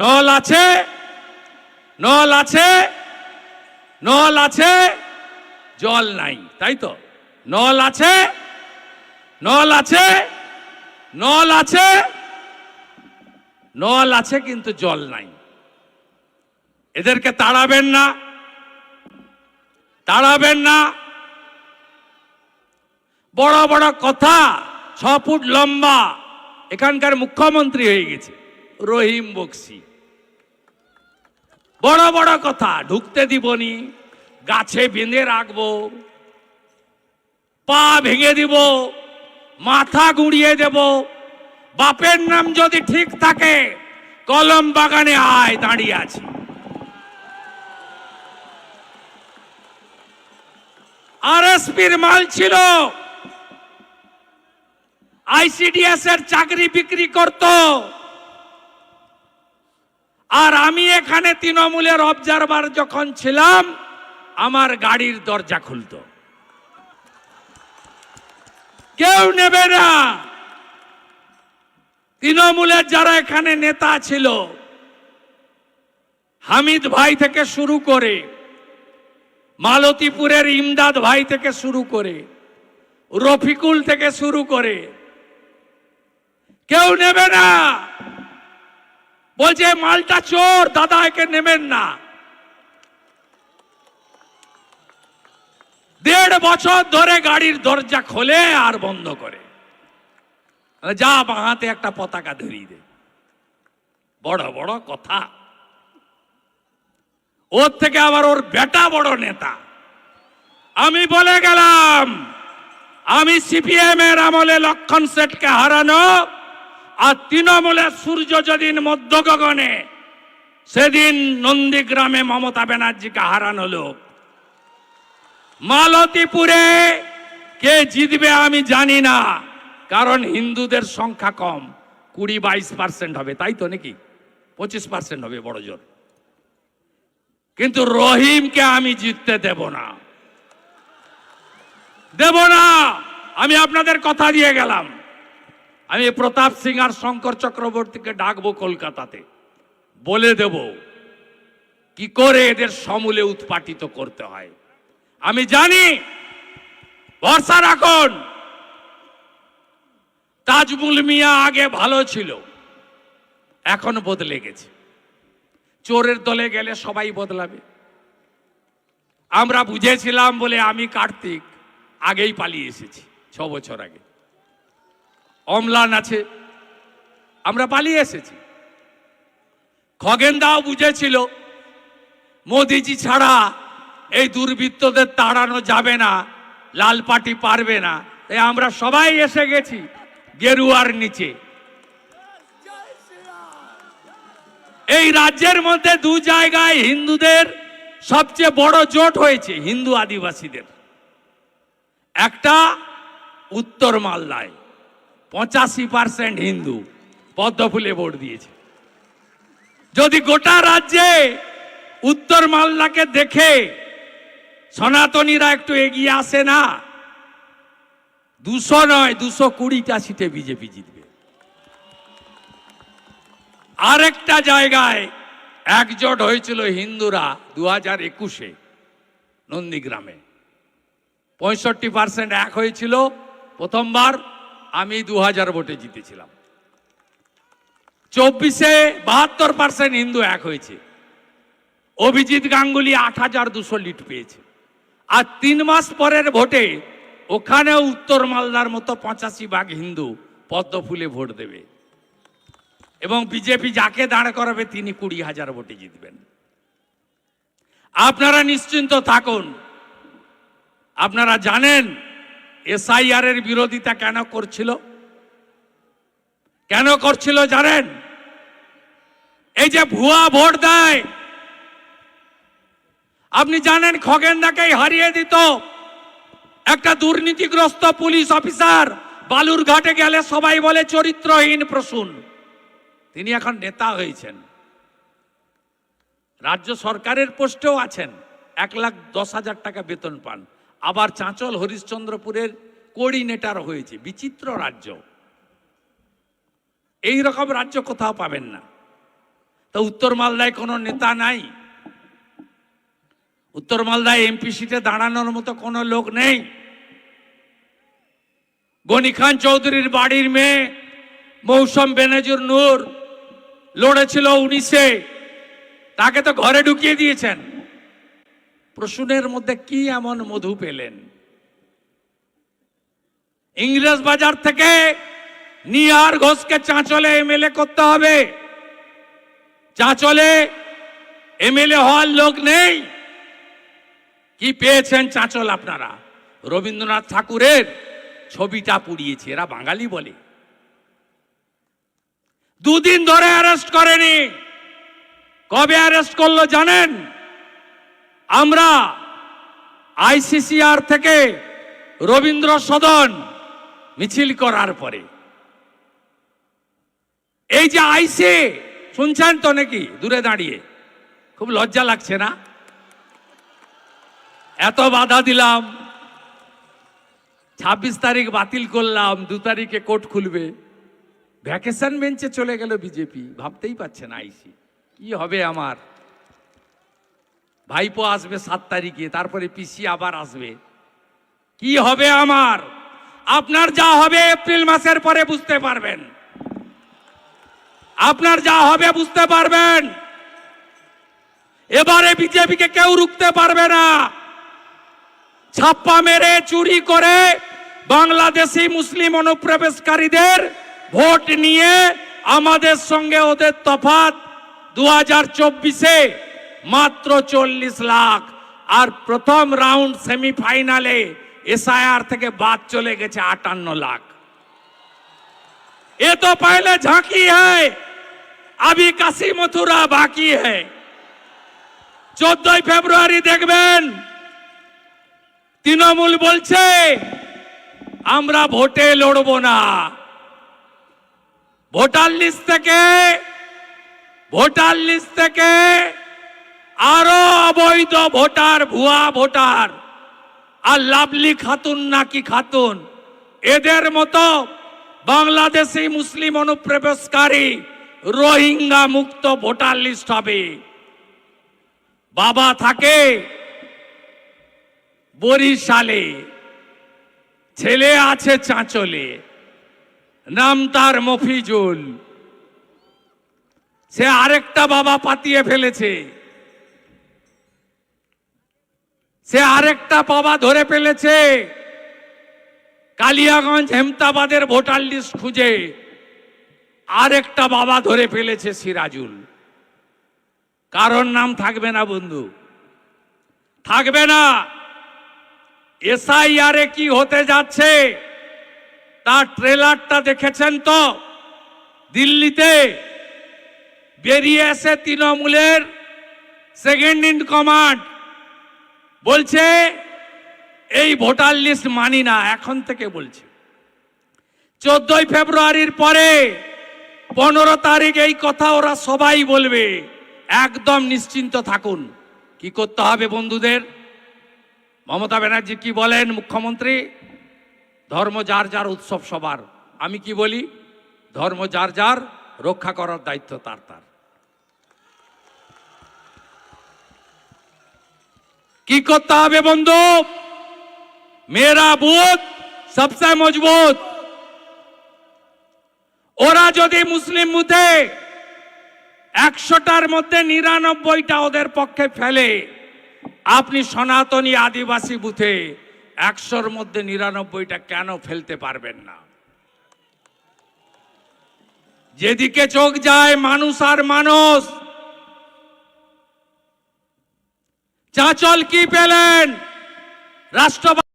নল আছে? নল আছে? নল আছে? জল নাই, তাই তো? নল আছে? নল আছে? নল আছে? নল আছে কিন্তু জল নাই। এদেরকে তাড়াবেন না। তাড়াবেন না। বড় বড় কথা, ছ ফুট লম্বা। এখানকার মুখ্যমন্ত্রী হয়ে গেছে, রহিম বক্সি। বড় বড় কথা, ঢুকতে দিবনি, গাছে বেঁধে রাখব, পা ভেঙে দিব, মাথা গুঁড়িয়ে দেব, বাপের নাম যদি ঠিক থাকে, কলম বাগানে আয় দাঁড়িয়ে আছি। আরএসপির মাল ছিল। আইসিডিএস এর চাকরি বিক্রি করত। আর আমি এখানে তৃণমূলের অবজারভার যখন ছিলাম, আমার গাড়ির দরজা খুলতো। কেউ নেবে না। তৃণমূলের যারা এখানে নেতা ছিল, হামিদ ভাই থেকে শুরু করে, মালতীপুরের ইমদাদ ভাই থেকে শুরু করে, রফিকুল থেকে শুরু করে, কেউ নেবে না। বলছে মালটা চোর, দাদা একে নেবেন না। দেড় বছর ধরে গাড়ির দরজা খোলে আর বন্ধ করে। যা বাহাতে একটা পতাকা ধরিয়ে দে। বড় বড় কথা। ওর থেকে আবার ওর বেটা বড় নেতা। আমি বলে গেলাম, আমি সিপিএম এর আমলে লক্ষণ সেটকে হারানো আর তৃণমূলের সূর্য যেদিন মধ্য গগনে সেদিন নন্দীগ্রামে মমতা ব্যানার্জিকে হারানো লোক। মালতীপুরে কে জিতবে আমি জানি না, কারণ হিন্দুদের সংখ্যা কম, কুড়ি বাইশ পার্সেন্ট হবে, তাই তো নাকি? পঁচিশ পার্সেন্ট হবে বড় জোর। কিন্তু রহিমকে আমি জিততে দেব না। দেব না! আমি আপনাদের কথা দিয়ে গেলাম। আমি প্রতাপ সিং আর শঙ্কর চক্রবর্তীকে ডাকবো কলকাতাতে। বলে দেব, কি করে এদের সমূলে উৎপাটিত করতে হয়? আমি জানি, ভরসা রাখুন। তাজমুল মিয়া আগে ভালো ছিল, এখন বদলে গেছে। চোরের দলে গেলে সবাই বদলাবে। আমরা বুঝেছিলাম বলে আমি কার্তিক আগেই পালিয়ে এসেছি, ছ বছর আগে। অমলান আছে। আমরা পালিয়ে এসেছি। খগেনদাও বুঝেছিল, মোদিজি ছাড়া এই দুর্বৃত্তদের তাড়ানো যাবে না, লাল পার্টি পারবে না। তাই আমরা সবাই এসে গেছি গেরুয়ার নিচে। এই রাজ্যের মধ্যে দু জায়গায় হিন্দুদের সবচেয়ে বড় জোট হয়েছে, হিন্দু আদিবাসীদের। একটা উত্তর মালদায়। পঁচাশি পার্সেন্ট হিন্দু পদ্মফুলে ভোট দিয়েছে। যদি গোটা রাজ্যে উত্তর মালদাকে দেখে সনাতনীরা একটু এগিয়ে আসে না, দুশো নয়, দুশো কুড়িটা সিটে বিজেপি জিতবে। আরেকটা জায়গায় একজোট হয়েছিল হিন্দুরা দু হাজার একুশে নন্দীগ্রামে। পঁয়ষট্টি পার্সেন্ট এক হয়েছিল প্রথমবার। আমি দু হাজার ভোটে জিতেছিলাম। চব্বিশে বাহাত্তর পার্সেন্ট হিন্দু এক হয়েছে। অভিজিৎ গাঙ্গুলি আট হাজার দুশো লিট পেয়েছে। আর তিন মাস পরের ভোটে ওখানেও উত্তর মালদার মতো পঁচাশি ভাগ হিন্দু পদ্ম ফুলে ভোট দেবে। এবং বিজেপি যাকে দাঁড় করাবে তিনি কুড়ি হাজার ভোটে জিতবেন। আপনারা নিশ্চিন্ত থাকুন। আপনারা জানেন এসআইআর এর বিরোধিতা কেন করছিল? কেন করছিল জানেন? এই যে ভুয়া ভোট দেয়, আপনি জানেন খগেনদাকেই হারিয়ে দিত একটা দুর্নীতিগ্রস্ত পুলিশ অফিসার বালুর ঘাটে গেলে সবাই বলে চরিত্রহীন প্রসূন। তিনি এখন নেতা হয়েছেন। রাজ্য সরকারের পোস্টেও আছেন, এক লাখ দশ হাজার টাকা বেতন পান। আবার চাঁচল হরিশ্চন্দ্রপুরের কোঅর্ডিনেটর হয়েছে, বিচিত্র রাজ্য। এই রকম রাজ্য কোথাও পাবেন না। তো উত্তর মালদায় কোনো নেতা নাই। উত্তর মালদায় এমপি সিটে দাঁড়ানোর মতো কোনো লোক নেই। গনি খান চৌধুরীর বাড়ির মেয়ে মৌসম বেনজুর নূর লড়েছিল উনিশে। তাকে তো ঘরে ঢুকিয়ে দিয়েছেন। প্রশ্নের মধ্যে কি এমন মধু পেলেন? ইংরেজ বাজার থেকে নিয়ার ঘোষকে চাঁচলে এমএলএ করতে হবে। চাঁচলে এমএলএ হওয়ার লোক নেই। কি পেয়েছেন চাঁচল আপনারা? রবীন্দ্রনাথ ঠাকুরের ছবিটা পুড়িয়েছে, এরা বাঙালি বলে। দুদিন ধরে অ্যারেস্ট করেনি। কবে অ্যারেস্ট করল জানেন? আমরা আইসিসিআর থেকে রবীন্দ্র সদন মিছিল করার পরে। এই যে আইসে, শুনছেন তো নাকি? দূরে দাঁড়িয়ে। খুব লজ্জা লাগছে না? এত বাধা দিলাম। ছাব্বিশ তারিখ বাতিল করলাম, দু তারিখে কোর্ট খুলবে। ভ্যাকেশন বেঞ্চে চলে গেল বিজেপি। ভাবতেই পারছে না আইসি। কি হবে আমার? ভাইপো আসবে সাত তারিখে, তারপরে পিসি আবার আসবে। কি হবে আমার? আপনার যা হবে এপ্রিল মাসের পরে বুঝতে পারবেন। আপনার যা হবে বুঝতে পারবেন। এবারে বিজেপিকে কেউ রুখতে পারবে না। ছাপ্পা মেরে চুরি করে বাংলাদেশি মুসলিম অনুপ্রবেশকারীদের ভোট নিয়ে আমাদের সঙ্গে ওদের তফাত দু হাজার চব্বিশে। মাত্র চল্লিশ লাখ আর প্রথম রাউন্ড সেমিফাইনালে এসআইআর থেকে বাদ চলে গেছে আটান্ন লাখ ये तो पहले झांकी है अभी काशी मथुरा बाकी है চোদ্দই ফেব্রুয়ারি দেখবেন তৃণমূল বলছে আমরা ভোটে লড়বো না ভোটার লিস্ট থেকে ভোটার লিস্ট থেকে আরও অবৈধ ভোটার, ভুয়া ভোটার। আর লাভলি খাতুন নাকি খাতুন। এদের মতো বাংলাদেশি মুসলিম অনুপ্রবেশকারী রোহিঙ্গা মুক্ত ভোটার লিস্ট হবে। বাবা থাকে বরিশালে, ছেলে আছে চাঁচলে। নাম তার মফিজুল। সে আরেকটা বাবা পাতিয়ে ফেলেছে। সে আরেকটা বাবা ধরে ফেলেছে। কালিয়াগঞ্জ হেমতাবাদের ভোটার লিস্ট খুঁজে আরেকটা বাবা ধরে ফেলেছে সিরাজুল। কারণ নাম থাকবে না বন্ধু। থাকবে না। এসআইআরে কি হতে যাচ্ছে? তার ট্রেলারটা দেখেছেন তো? দিল্লিতে বেরিয়ে এসে তৃণমূলের সেকেন্ড ইন কমান্ড বলছে, এই ভোটার লিস্ট মানি না, এখন থেকে বলছে। চোদ্দই ফেব্রুয়ারির পরে পনেরো তারিখ এই কথা ওরা সবাই বলবে। একদম নিশ্চিন্ত থাকুন। কি করতে হবে বন্ধুদের? মমতা ব্যানার্জি কি বলেন মুখ্যমন্ত্রী? ধর্ম যার যার উৎসব সবার। আমি কি বলি? ধর্ম যার যার, রক্ষা করার দায়িত্ব তার তার। কি করতে হবে বন্ধু? মেয়েরা বুথ সবচেয়ে মজবুত। ওরা যদি মুসলিম বুথে একশোটার মধ্যে নিরানব্বইটা ওদের পক্ষে ফেলে। আপনি সনাতনী আদিবাসী বুথে একশোর মধ্যে নিরানব্বইটা কেন ফেলতে পারবেন না? যেদিকে চোখ যায় মানুষ আর মানুষ চাচল কি পেলেন? রাষ্ট্রবাদী